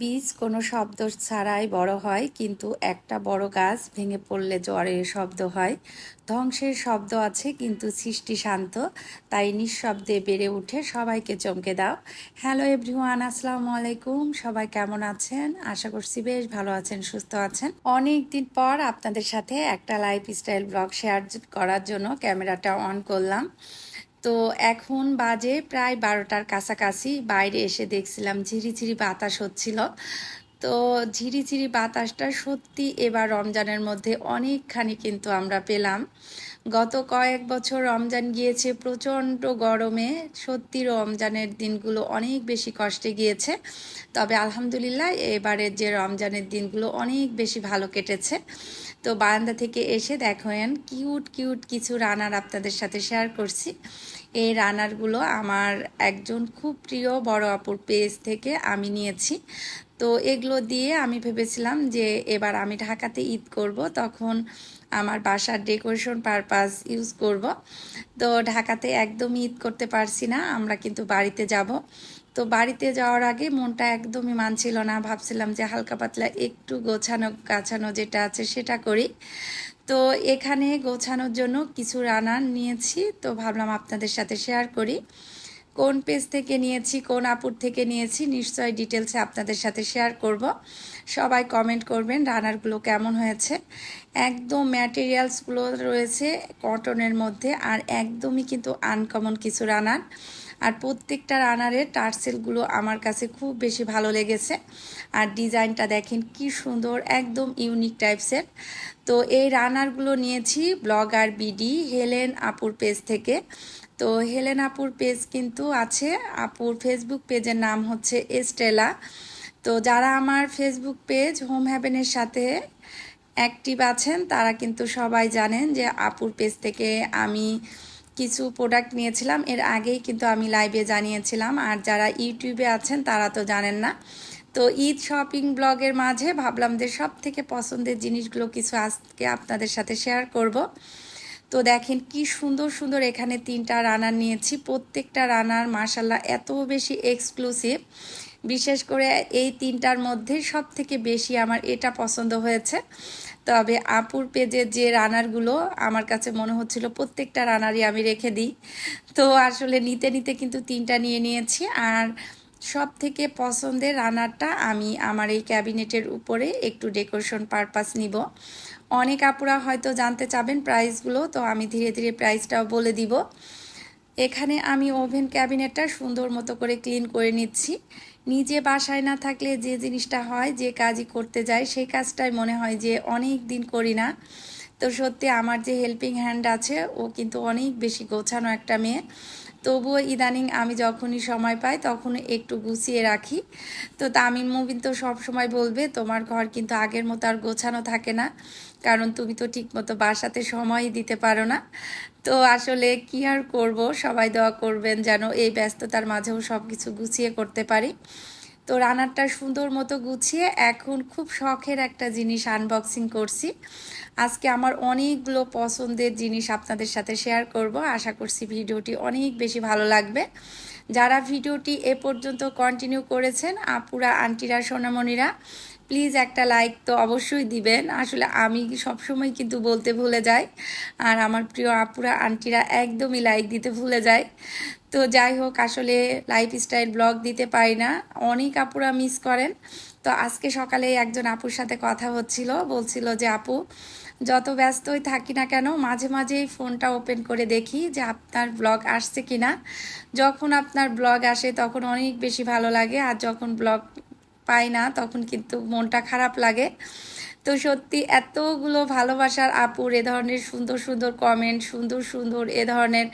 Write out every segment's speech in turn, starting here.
বীজ কোনো শব্দ ছাড়াই বড় হয়, কিন্তু একটা বড় গাছ ভেঙে পড়লে জ্বরের শব্দ হয়। ধ্বংসের শব্দ আছে, কিন্তু সৃষ্টি শান্ত, তাই নিঃশব্দে বেড়ে উঠে সবাইকে চমকে দাও। হ্যালো এভরিওয়ান, আসসালামু আলাইকুম। সবাই কেমন আছেন? আশা করছি বেশ ভালো আছেন, সুস্থ আছেন। অনেক দিন পর আপনাদের সাথে একটা লাইফস্টাইল ব্লগ শেয়ার করার জন্য ক্যামেরাটা অন করলাম। তো এখন বাজে প্রায় বারোটার কাছাকাছি। বাইরে এসে দেখছিলাম ঝিরিঝিরি বাতাস হচ্ছিল। তো ঝিরিঝিরি বাতাসটা সত্যি এবার রমজানের মধ্যে অনেকখানি কিন্তু আমরা পেলাম। গত কয়েক বছর রমজান গিয়েছে, প্রচণ্ড গরমে। সত্যি রমজানের দিনগুলো অনেক বেশি কষ্টে গিয়েছে। তবে আলহামদুলিল্লাহ এবারের যে রমজানের দিনগুলো অনেক বেশি ভালো কেটেছে। তো বারান্দা থেকে এসে দেখেন কিউট কিউট কিছু রানার আপনাদের সাথে শেয়ার করছি। এই রানারগুলো আমার একজন খুব প্রিয় বড় আপুর পেজ থেকে আমি নিয়েছি। তো এগুলো দিয়ে আমি ভেবেছিলাম যে এবার আমি ঢাকাতে ঈদ করব, তখন আমার বাসার ডেকোরেশন পারপাস ইউজ করব। তো ঢাকাতে একদম ঈদ করতে পারছি না, আমরা কিন্তু বাড়িতে যাব। তো বাড়িতে যাওয়ার আগে মনটা একদমই মানছিল না। ভাবছিলাম যে হালকা পাতলা একটু গোছানো গাছানো যেটা আছে সেটা করি। তো এখানে গোছানোর জন্য কিছু রানার নিয়েছি। তো ভাবলাম আপনাদের সাথে শেয়ার করি। কোন পেজ থেকে নিয়েছি, কোন আপুর থেকে নিয়েছি নিশ্চয় ডিটেলসে আপনাদের সাথে শেয়ার করব। সবাই কমেন্ট করবেন রানারগুলো কেমন হয়েছে। একদম ম্যাটেরিয়ালসগুলো রয়েছে কটনের মধ্যে আর একদমই কিন্তু আনকমন কিছু রানার আর প্রত্যেকটা রানারের টার্সেলগুলো আমার কাছে খুব বেশি ভালো লেগেছে। আর ডিজাইনটা দেখেন কি সুন্দর, একদম ইউনিক টাইপসের তো এই রানারগুলো নিয়েছি ব্লগার বিডি হেলেন আপুর পেজ থেকে। তো হেলেন আপুর পেজ কিন্তু আছে, আপুর ফেসবুক পেজের নাম হচ্ছে এস্টেলা তো যারা আমার ফেসবুক পেজ হোম হ্যাভেনের সাথে অ্যাক্টিভ আছেন, তারা কিন্তু সবাই জানেন যে আপুর পেজ থেকে আমি কিছু প্রোডাক্ট নিয়েছিলাম। এর আগেই কিন্তু আমি লাইভে জানিয়েছিলাম। আর যারা ইউটিউবে আছেন, তারা তো জানেন না। তো ঈদ শপিং ব্লগের মাঝে ভাবলাম যে সব থেকে পছন্দের জিনিসগুলো কিছু আজকে আপনাদের সাথে শেয়ার করব। তো দেখেন কি সুন্দর সুন্দর এখানে তিনটা রানার নিয়েছি। প্রত্যেকটা রানার মার্শাল্লাহ এত বেশি এক্সক্লুসিভ বিশেষ করে এই তিনটার মধ্যে সব থেকে বেশি আমার এটা পছন্দ হয়েছে। তবে আপুর পেজের যে রানারগুলো, আমার কাছে মনে হচ্ছিল প্রত্যেকটা রানারই আমি রেখে দিই। তো আসলে নিতে নিতে কিন্তু তিনটা নিয়ে নিয়েছি। আর সব থেকে পছন্দের রানারটা আমি আমার এই ক্যাবিনেটের উপরে একটু ডেকোরেশন পারপাস নিব। অনেক আপুরা হয়তো জানতে চাবেন প্রাইসগুলো, তো আমি ধীরে ধীরে প্রাইসটাও বলে দিব। এখানে আমি ওভেন ক্যাবিনেটটা সুন্দর মতো করে ক্লিন করে নিচ্ছি। নিজে বাসায় না থাকলে যে জিনিসটা হয়, যে কাজই করতে যায় সেই কাজটাই মনে হয় যে অনেক দিন করি না। তো সত্যি আমার যে হেল্পিং হ্যান্ড আছে, ও কিন্তু অনেক বেশি গোছানো একটা মেয়ে। তবুও ইদানিং আমি যখনই সময় পাই তখন একটু গুছিয়ে রাখি। তো তামিম মুবিন তো সব সময় বলবে, তোমার ঘর কিন্তু আগের মতো আর গোছানো থাকে না। কারণ তুমি তো ঠিক মতো বাসাতে সময় দিতে পারো না। তো আসলে কি আর করব? সবাই দোয়া করবেন যেন এই ব্যস্ততার মাঝেও সব কিছু গুছিয়ে করতে পারি। তো রানারটা সুন্দর মতো গুছিয়ে এখন খুব শখের একটা জিনিস আনবক্সিং করছি। আজকে আমার অনেকগুলো পছন্দের জিনিস আপনাদের সাথে শেয়ার করব। আশা করছি ভিডিওটি অনেক বেশি ভালো লাগবে। যারা ভিডিওটি এ পর্যন্ত কন্টিনিউ করেছেন, আপুরা, আন্টিরা, সোনামণিরা প্লিজ একটা লাইক তো অবশ্যই দিবেন। আসলে আমি সবসময় কিন্তু বলতে ভুলে যাই। আর আমার প্রিয় আপুরা, আন্টিরা একদমই লাইক দিতে ভুলে যায়। তো যাই হোক, আসলে লাইফস্টাইল ব্লগ দিতে পারি না। অনেক আপুরা মিস করেন। তো আজকে সকালে একজন আপুর সাথে কথা হচ্ছিল। বলছিল যে, আপু যত ব্যস্তই থাকি না কেন, মাঝে মাঝেই ফোনটা ওপেন করে দেখি যে আপনার ব্লগ আসছে কি না যখন আপনার ব্লগ আসে তখন অনেক বেশি ভালো লাগে, আর যখন ব্লগ পাই না তখন কিন্তু মনটা খারাপ লাগে। তো সত্যি এতগুলো ভালোবাসার আপুর এ ধরনের সুন্দর সুন্দর কমেন্ট সুন্দর সুন্দর এ ধরনের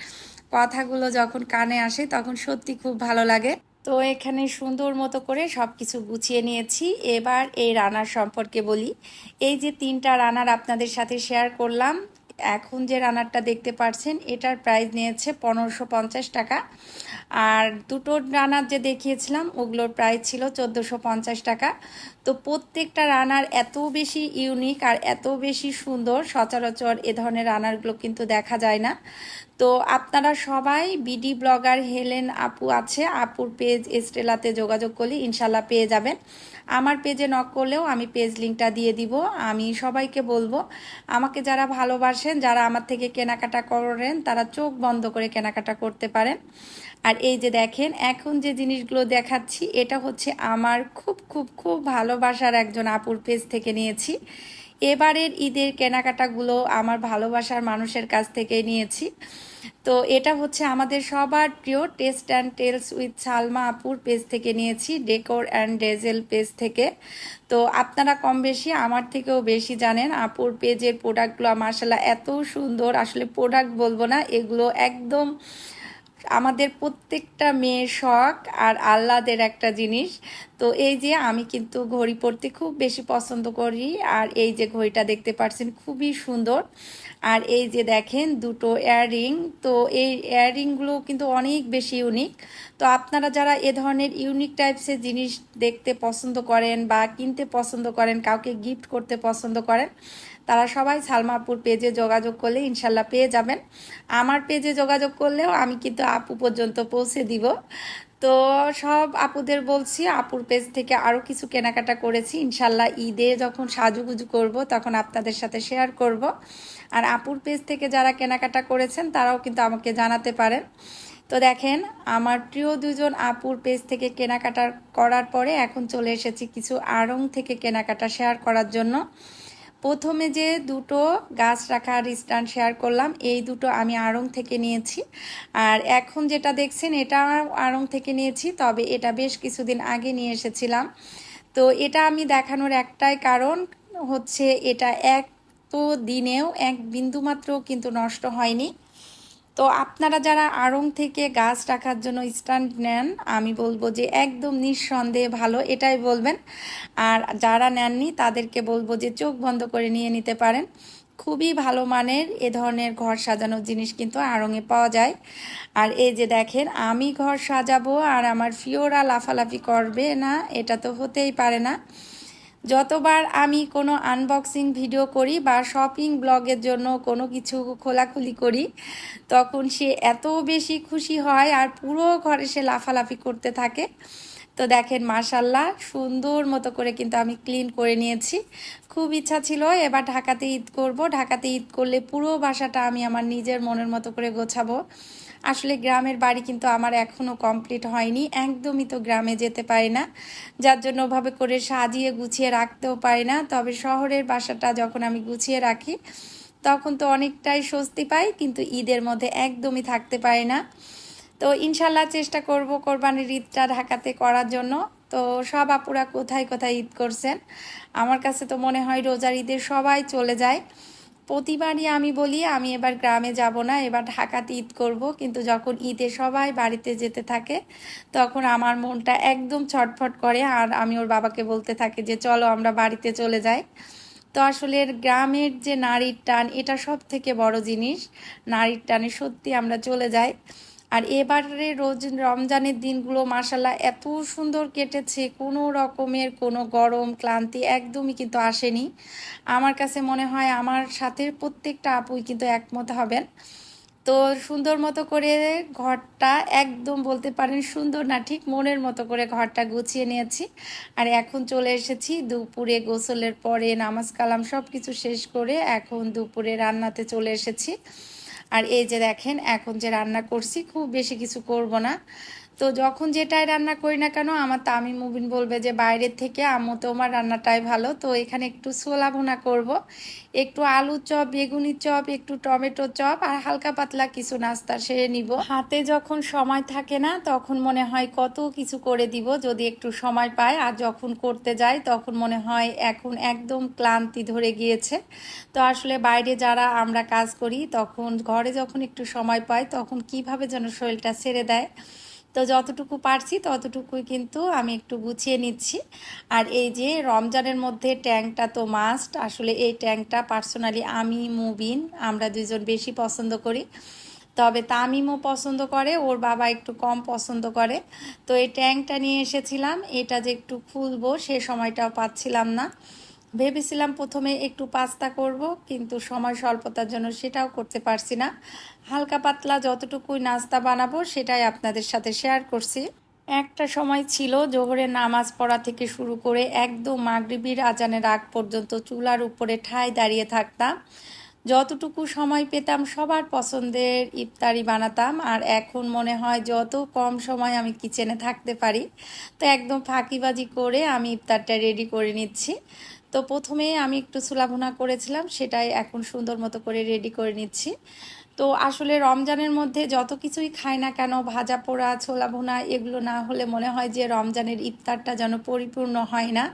কথাগুলো যখন কানে আসে তখন সত্যি খুব ভালো লাগে। তো এখানে সুন্দর মতো করে সব কিছু গুছিয়ে নিয়েছি। এবার এই রানার সম্পর্কে বলি। এই যে তিনটা রানার আপনাদের সাথে শেয়ার করলাম, এখন যে রানারটা দেখতে পাচ্ছেন এটার প্রাইস নিয়েছে পনেরোশো টাকা। আর দুটো রানার যে দেখিয়েছিলাম, ওগুলোর প্রাইস ছিল চোদ্দোশো পঞ্চাশ টাকা। তো প্রত্যেকটা রানার এত বেশি ইউনিক আর এত বেশি সুন্দর, সচরাচর এ ধরনের রানারগুলো কিন্তু দেখা যায় না। তো আপনারা সবাই বিডি ব্লগার হেলেন আপু আছে, আপুর পেজ এস্টেলাতে যোগাযোগ করলে ইনশাল্লাহ পেয়ে যাবেন। আমার পেজে নক করলেও আমি পেজ লিঙ্কটা দিয়ে দিব, আমি সবাইকে বলব। আমাকে যারা ভালোবাসেন, যারা আমার থেকে কেনাকাটা করেন, তারা চোখ বন্ধ করে কেনাকাটা করতে পারেন। আর এই যে দেখেন, এখন যে জিনিসগুলো দেখাচ্ছি, এটা হচ্ছে আমার খুব খুব খুব ভালোবাসার একজন আপুর পেজ থেকে নিয়েছি। এবারের ঈদের কেনাকাটাগুলো আমার ভালোবাসার মানুষের কাছ থেকে নিয়েছি। তো এটা হচ্ছে আমাদের সবার প্রিয় taste and tales with Salma আপুর পেজ থেকে নিয়েছি, ডেকোর অ্যান্ড ডেজেল পেজ থেকে। তো আপনারা কম বেশি, আমার থেকেও বেশি জানেন আপুর পেজের প্রোডাক্টগুলো মার্শাল্লাহ এত সুন্দর। আসলে প্রোডাক্ট বলব না, এগুলো একদম আমাদের প্রত্যেকটা মেয়ের শখ আর আহ্লাদের একটা জিনিস। তো এই যে আমি কিন্তু ঘড়ি পরতে খুব বেশি পছন্দ করি, আর এই যে ঘড়িটা দেখতে পাচ্ছেন খুবই সুন্দর। আর এই যে দেখেন দুটো ইয়াররিং তো এই ইয়াররিংগুলো কিন্তু অনেক বেশি ইউনিক তো আপনারা যারা এ ধরনের ইউনিক টাইপসের জিনিস দেখতে পছন্দ করেন বা কিনতে পছন্দ করেন, কাউকে গিফট করতে পছন্দ করেন, তারা সবাই সালমাপুর পেজে যোগাযোগ করলে ইনশাল্লাহ পেয়ে যাবেন। আমার পেজে যোগাযোগ করলেও আমি কিন্তু আপু পর্যন্ত পৌঁছে দিব। তো সব আপুদের বলছি, আপুর পেজ থেকে আরও কিছু কেনাকাটা করেছি। ইনশাল্লাহ ঈদে যখন সাজুগুজু করব, তখন আপনাদের সাথে শেয়ার করব। আর আপুর পেজ থেকে যারা কেনাকাটা করেছেন, তারাও কিন্তু আমাকে জানাতে পারেন। তো দেখেন, আমার প্রিয় দুজন আপুর পেজ থেকে কেনাকাটা করার পরে এখন চলে এসেছি কিছু আড়ং থেকে কেনাকাটা শেয়ার করার জন্য। প্রথমে যে দুটো গাছ রাখার স্ট্যান্ড শেয়ার করলাম, এই দুটো আমি আড়ং থেকে নিয়েছি। আর এখন যেটা দেখছেন, এটা আড়ং থেকে নিয়েছি, তবে এটা বেশ কিছুদিন আগে নিয়ে এসেছিলাম। তো এটা আমি দেখানোর একটাই কারণ হচ্ছে, এটা এক তো দিনেও এক বিন্দুমাত্র কিন্তু নষ্ট হয়নি। তো আপনারা যারা আড়ং থেকে গাছ রাখার জন্য স্ট্যান্ড নেন, আমি বলব যে একদম নিঃসন্দেহে ভালো, এটাই বলবেন। আর যারা নেননি, তাদেরকে বলব যে চোখ বন্ধ করে নিয়ে নিতে পারেন। খুবই ভালো মানের এ ধরনের ঘর সাজানোর জিনিস কিন্তু আড়ঙে পাওয়া যায়। আর এই যে দেখেন, আমি ঘর সাজাবো আর আমার ফিওরা লাফালাফি করবে না, এটা তো হতেই পারে না। যতবার আমি কোনো আনবক্সিং ভিডিও করি বা শপিং ব্লগের জন্য কোনো কিছু খোলাখুলি করি, তখন সে এত বেশি খুশি হয় আর পুরো ঘরে সে লাফালাফি করতে থাকে। তো দেখেন মাশাল্লাহ সুন্দর মতো করে কিন্তু আমি ক্লিন করে নিয়েছি। খুব ইচ্ছা ছিল এবার ঢাকাতে ঈদ করব। ঢাকাতে ঈদ করলে পুরো বাসাটা আমি আমার নিজের মনের মতো করে গোছাবো। আসলে গ্রামের বাড়ি কিন্তু আমার এখনও কমপ্লিট হয়নি, একদমই তো গ্রামে যেতে পারি না। যার জন্য ওভাবে করে সাজিয়ে গুছিয়ে রাখতেও পারি না, তবে শহরের বাসাটা যখন আমি গুছিয়ে রাখি, তখন তো অনেকটাই স্বস্তি পাই, কিন্তু ঈদের মধ্যে একদমই থাকতে পারি না। তো ইনশাল্লাহ চেষ্টা করব কোরবানির ঈদটা ঢাকাতে করার জন্য। তো সব আপুরা কোথায় কোথায় ঈদ করছেন? আমার কাছে তো মনে হয় রোজার ঈদের সবাই চলে যায়। প্রতিবারই আমি বলি, আমি এবার গ্রামে যাব না, এবার ঢাকাতে ঈদ করব। কিন্তু যখন ঈদে সবাই বাড়িতে যেতে থাকে, তখন আমার মনটা একদম ছটফট করে। আর আমি ওর বাবাকে বলতে থাকি যে, চলো আমরা বাড়িতে চলে যাই। তো আসলে গ্রামের যে নারীর টান, এটা সব থেকে বড় জিনিস। নারীর টানে সত্যি আমরা চলে যাই। আর এবারে রোজ রমজানের দিনগুলো মাসাল্লাহ এত সুন্দর কেটেছে। কোনো রকমের কোনো গরম, ক্লান্তি একদমই কিন্তু আসেনি। আমার কাছে মনে হয় আমার সাথে প্রত্যেকটা আপুই কিন্তু একমত হবেন। তো সুন্দর মতো করে ঘরটা একদম বলতে পারেন সুন্দর না, ঠিক মনের মতো করে ঘরটা গুছিয়ে নিয়েছি। আর এখন চলে এসেছি দুপুরে গোসলের পরে নামাজ কালাম সব কিছু শেষ করে এখন দুপুরে রান্নাতে চলে এসেছি। আর এই যে দেখেন এখন যে রান্না করছি খুব বেশি কিছু করব না। তো যখন যেটাই রান্না করি না কেন, আমার তামি মুবিন বলবে যে, বাইরের থেকে আম্মু, তোমার রান্নাটাই ভালো। তো এখানে একটু ছোলা ভুনা করব। একটু আলু চপ, বেগুনি চপ, একটু টমেটো চপ আর হালকা পাতলা কিছু নাস্তা সেরে নিব। হাতে যখন সময় থাকে না, তখন মনে হয় কত কিছু করে দিব যদি একটু সময় পায় আর যখন করতে যাই, তখন মনে হয় এখন একদম ক্লান্তি ধরে গিয়েছে। তো আসলে বাইরে যারা আমরা কাজ করি, তখন ঘরে যখন একটু সময় পাই, তখন কীভাবে যেন শরীরটা ছেড়ে দেয়। তো যতটুকু পারছি ততটুকুই কিন্তু আমি একটু গুছিয়ে নিচ্ছি। আর এই যে রমজানের মধ্যে ট্যাঙ্কটা তো মাস্ট আসলে এই ট্যাঙ্কটা পার্সোনালি আমি, মুবিন, আমরা দুজন বেশি পছন্দ করি। তবে তামিমও পছন্দ করে, ওর বাবা একটু কম পছন্দ করে। তো এই ট্যাঙ্কটা নিয়ে এসেছিলাম, এটা যে একটু খুলবো সে সময়টাও পাচ্ছিলাম না। ভেবেছিলাম প্রথমে একটু পাস্তা করব, কিন্তু সময় স্বল্পতার জন্য সেটাও করতে পারছি না। হালকা পাতলা যতটুকুই নাস্তা বানাবো, সেটাই আপনাদের সাথে শেয়ার করছি। একটা সময় ছিল জোহরের নামাজ পড়া থেকে শুরু করে একদম মাগরিবির আজানের আগ পর্যন্ত চুলার উপরে ঠায় দাঁড়িয়ে থাকতাম। যতটুকু সময় পেতাম, সবার পছন্দের ইফতারি বানাতাম, আর এখন মনে হয় যত কম সময় আমি কিচেনে থাকতে পারি, তো একদম ফাঁকিবাজি করে আমি ইফতারটা রেডি করে নিচ্ছি। তো প্রথমে আমি একটু সুলাভুনা করেছিলাম, সেটাই এখন সুন্দর মতো করে রেডি করে নিচ্ছি। তো আসলে রমজানের মধ্যে যত কিছুই খাই না কেন, ভাজা পোড়া ছোলা ভুনা এগুলো না হলে মনে হয় যে রমজানের ইফতারটা যেন পরিপূর্ণ হয় না।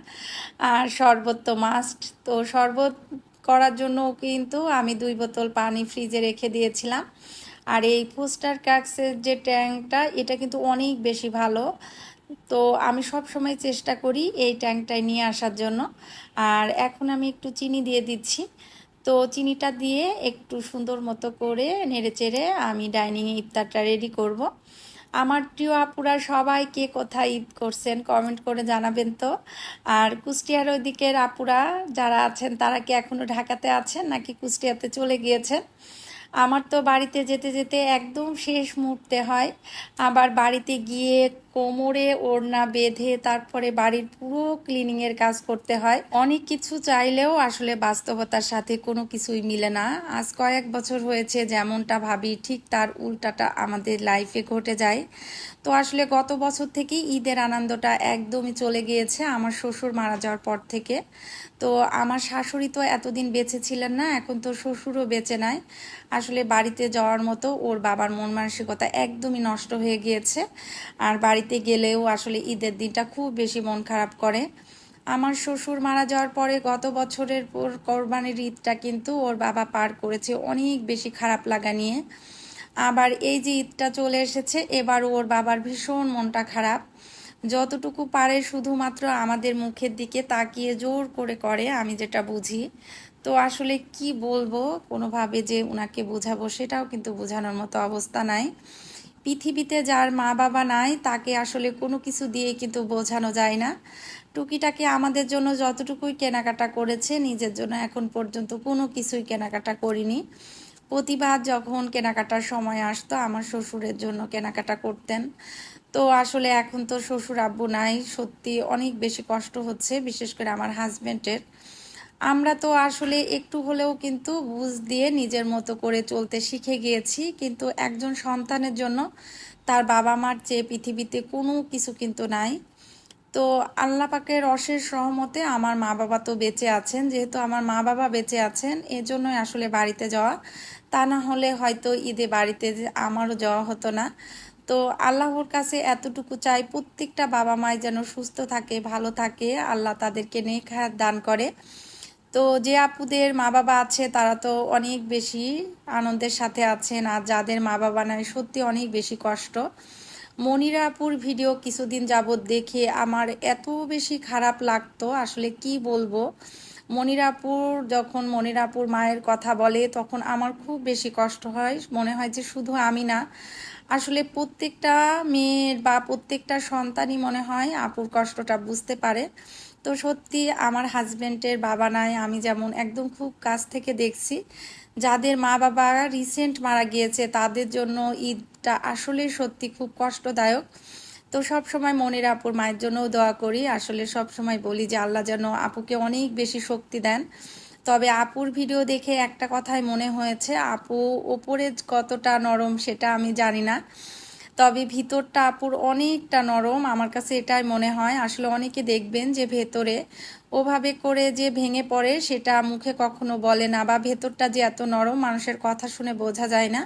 আর শরবত তো মাস্ট তো শরবত করার জন্য কিন্তু আমি দুই বোতল পানি ফ্রিজে রেখে দিয়েছিলাম। আর এই পোস্টার কাক্সের যে ট্যাঙ্কটা এটা কিন্তু অনেক বেশি ভালো। তো আমি সব সময় চেষ্টা করি এই ট্যাঙ্কটায় নিয়ে আসার জন্য। আর এখন আমি একটু চিনি দিয়ে দিচ্ছি। তো চিনিটা দিয়ে একটু সুন্দর মতো করে নেড়ে চেড়ে আমি ডাইনিংয়ে ইফতারটা রেডি করব। আমার প্রিয় আপুরা, সবাই কে কোথায় ঈদ করছেন কমেন্ট করে জানাবেন তো। আর কুষ্টিয়ার ওইদিকের আপুরা যারা আছেন, তারা কি এখনও ঢাকাতে আছেন নাকি কুষ্টিয়াতে চলে গিয়েছেন? আমার তো বাড়িতে যেতে যেতে একদম শেষ মুহূর্তে হয়। আবার বাড়িতে গিয়ে কোমরে ওড়না বেঁধে তারপরে বাড়ির পুরো ক্লিনিংয়ের কাজ করতে হয়। অনেক কিছু চাইলেও আসলে বাস্তবতার সাথে কোনো কিছুই মিলে না। আজ কয়েক বছর হয়েছে যেমনটা ভাবি, ঠিক তার উল্টাটা আমাদের লাইফে ঘটে যায়। তো আসলে গত বছর থেকে ঈদের আনন্দটা একদমই চলে গিয়েছে আমার শ্বশুর মারা যাওয়ার পর থেকে। তো আমার শাশুড়ি তো এতদিন বেঁচে ছিলেন না, এখন তো শ্বশুরও বেঁচে নাই। আসলে বাড়িতে যাওয়ার মতো ওর বাবার মন মানসিকতা একদমই নষ্ট হয়ে গিয়েছে। আর বাড়িতে গেলেও আসলে ঈদের দিনটা খুব বেশি মন খারাপ করে। আমার শ্বশুর মারা যাওয়ার পরে গত বছরের পর কোরবানির ঈদটা কিন্তু ওর বাবা পার করেছে অনেক বেশি খারাপ লাগা নিয়ে। আবার এই যে ঈদটা চলে এসেছে এবার ওর বাবার ভীষণ মনটা খারাপ। যতটুকু পারে শুধুমাত্র আমাদের মুখের দিকে তাকিয়ে জোর করে করে, আমি যেটা বুঝি। তো আসলে কি বলব, কোনোভাবে যে ওনাকে বোঝাবো সেটাও কিন্তু বোঝানোর মতো অবস্থা নাই। পৃথিবীতে যার মা বাবা নাই, তাকে আসলে কোনো কিছু দিয়ে কিন্তু বোঝানো যায় না। টুকিটাকে আমাদের জন্য যতটুকুই কেনাকাটা করেছে, নিজের জন্য এখন পর্যন্ত কোনো কিছুই কেনাকাটা করিনি। প্রতিবার যখন কেনাকাটার সময় আসতো, আমার শ্বশুরের জন্য কেনাকাটা করতেন। তো আসলে এখন তো শ্বশুর আব্বু নাই, সত্যি অনেক বেশি কষ্ট হচ্ছে, বিশেষ করে আমার হাজব্যান্ডের আমরা তো আসলে একটু হলেও কিন্তু বুঝ দিয়ে নিজের মতো করে চলতে শিখে গিয়েছি। কিন্তু একজন সন্তানের জন্য তার বাবা মার চেয়ে পৃথিবীতে কোনো কিছু কিন্তু নাই। তো আল্লাহ পাকের অশেষ সহমতে আমার মা বাবা তো বেঁচে আছেন। যেহেতু আমার মা বাবা বেঁচে আছেন, এজন্যই আসলে বাড়িতে যাওয়া। তা না হলে হয়তো ঈদে বাড়িতে আমারও যাওয়া হতো না। তো আল্লাহর কাছে এতটুকু চাই, প্রত্যেকটা বাবা মায় যেন সুস্থ থাকে, ভালো থাকে। আল্লাহ তাদেরকে নেখায়াত দান করে। তো যে আপুদের মা বাবা আছে, তারা তো অনেক বেশি আনন্দের সাথে আছেন আর যাদের মা বাবা নাই, সত্যি অনেক বেশি কষ্ট। মনিরা আপুর ভিডিও কিছুদিন যাবৎ দেখে আমার এত বেশি খারাপ লাগতো, আসলে কি বলব? মনিরাপুর যখন মনিরাপুর মায়ের কথা বলে, তখন আমার খুব বেশি কষ্ট হয়। মনে হয় যে শুধু আমি না আসলে প্রত্যেকটা মেয়ের বা প্রত্যেকটা সন্তানই মনে হয় আপুর কষ্টটা বুঝতে পারে। তো সত্যি আমার হাজব্যান্ডের বাবা নাই, আমি যেমন একদম খুব কাছ থেকে দেখছি। যাদের মা বাবা রিসেন্ট মারা গিয়েছে, তাদের জন্য ঈদটা আসলে সত্যি খুব কষ্টদায়ক। তো সব সময় মনের আপুর মায়ের জন্যও দোয়া করি। আসলে সব সময় বলি যে, আল্লাহ যেন আপুকে অনেক বেশি শক্তি দেন। তবে আপুর ভিডিও দেখে একটা কথাই মনে হয়েছে, আপু ওপরে কতটা নরম সেটা আমি জানি না। তবে ভিতরটা আপুর অনেকটা নরম, আমার কাছে এটাই মনে হয়। আসলে অনেকে দেখবেন যে ভেতরে ওভাবে করে যে ভেঙে পড়ে সেটা মুখে কখনো বলে না বা ভেতরটা যে এত নরম মানুষের কথা শুনে বোঝা যায় না।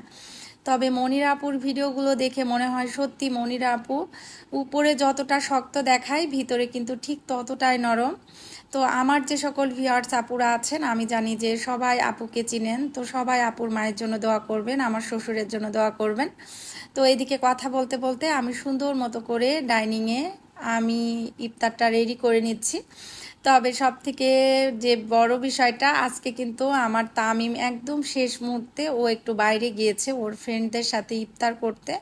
তবে মনির আপুর ভিডিওগুলো দেখে মনে হয় সত্যি মনির আপু উপরে যতটা শক্ত দেখায়, ভিতরে কিন্তু ঠিক ততটাই নরম। তো আমার যে সকল ভিওয়ার্স আপুরা আছেন, আমি জানি যে সবাই আপুকে চিনেন, তো সবাই আপুর মায়ের জন্য দোয়া করবেন, আমার শ্বশুরের জন্য দোয়া করবেন। তো এইদিকে কথা বলতে বলতে আমি সুন্দর মতো করে ডাইনিংয়ে আমি ইফতারটা রেডি করে নিচ্ছি। তবে সব থেকে যে বড় বিষয়টা, আজকে কিন্তু আমার তামিম একদম শেষ মুহূর্তে ও একটু বাইরে গিয়েছে ওর ফ্রেন্ডদের সাথে ইফতার করতে।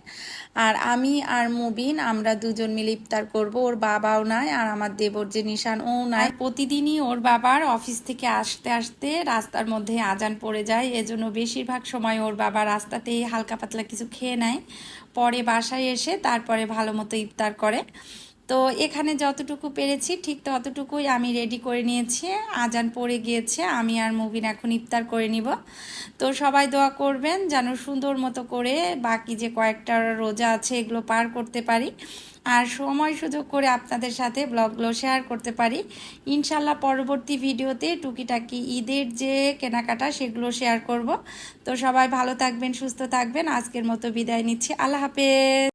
আর আমি আর মুবিন আমরা দুজন মিলে ইফতার করব, ওর বাবাও নাই আর আমার দেবর যে নিশান, ও নাই। প্রতিদিনই ওর বাবার অফিস থেকে আসতে আসতে রাস্তার মধ্যে আজান পড়ে যায়, এজন্য বেশিরভাগ সময় ওর বাবা রাস্তাতেই হালকা পাতলা কিছু খেয়ে নেয়। পরে বাসায় এসে তারপরে ভালো মতো ইফতার করে। তো এখানে যতটুকু পেরেছি, ঠিক ততটুকুই আমি রেডি করে নিয়েছি। আজান পড়ে গিয়েছে, আমি আর মুবিন এখন ইফতার করে নিব। তো সবাই দোয়া করবেন যেন সুন্দর মতো করে বাকি যে কয়েকটা রোজা আছে এগুলো পার করতে পারি। আর সময় সুযোগ করে আপনাদের সাথে ব্লগগুলো শেয়ার করতে পারি। ইনশাল্লাহ পরবর্তী ভিডিওতে টুকিটাকি ঈদের যে কেনাকাটা সেগুলো শেয়ার করব। তো সবাই ভালো থাকবেন, সুস্থ থাকবেন। আজকের মতো বিদায় নিচ্ছি। আল্লাহ হাফেজ।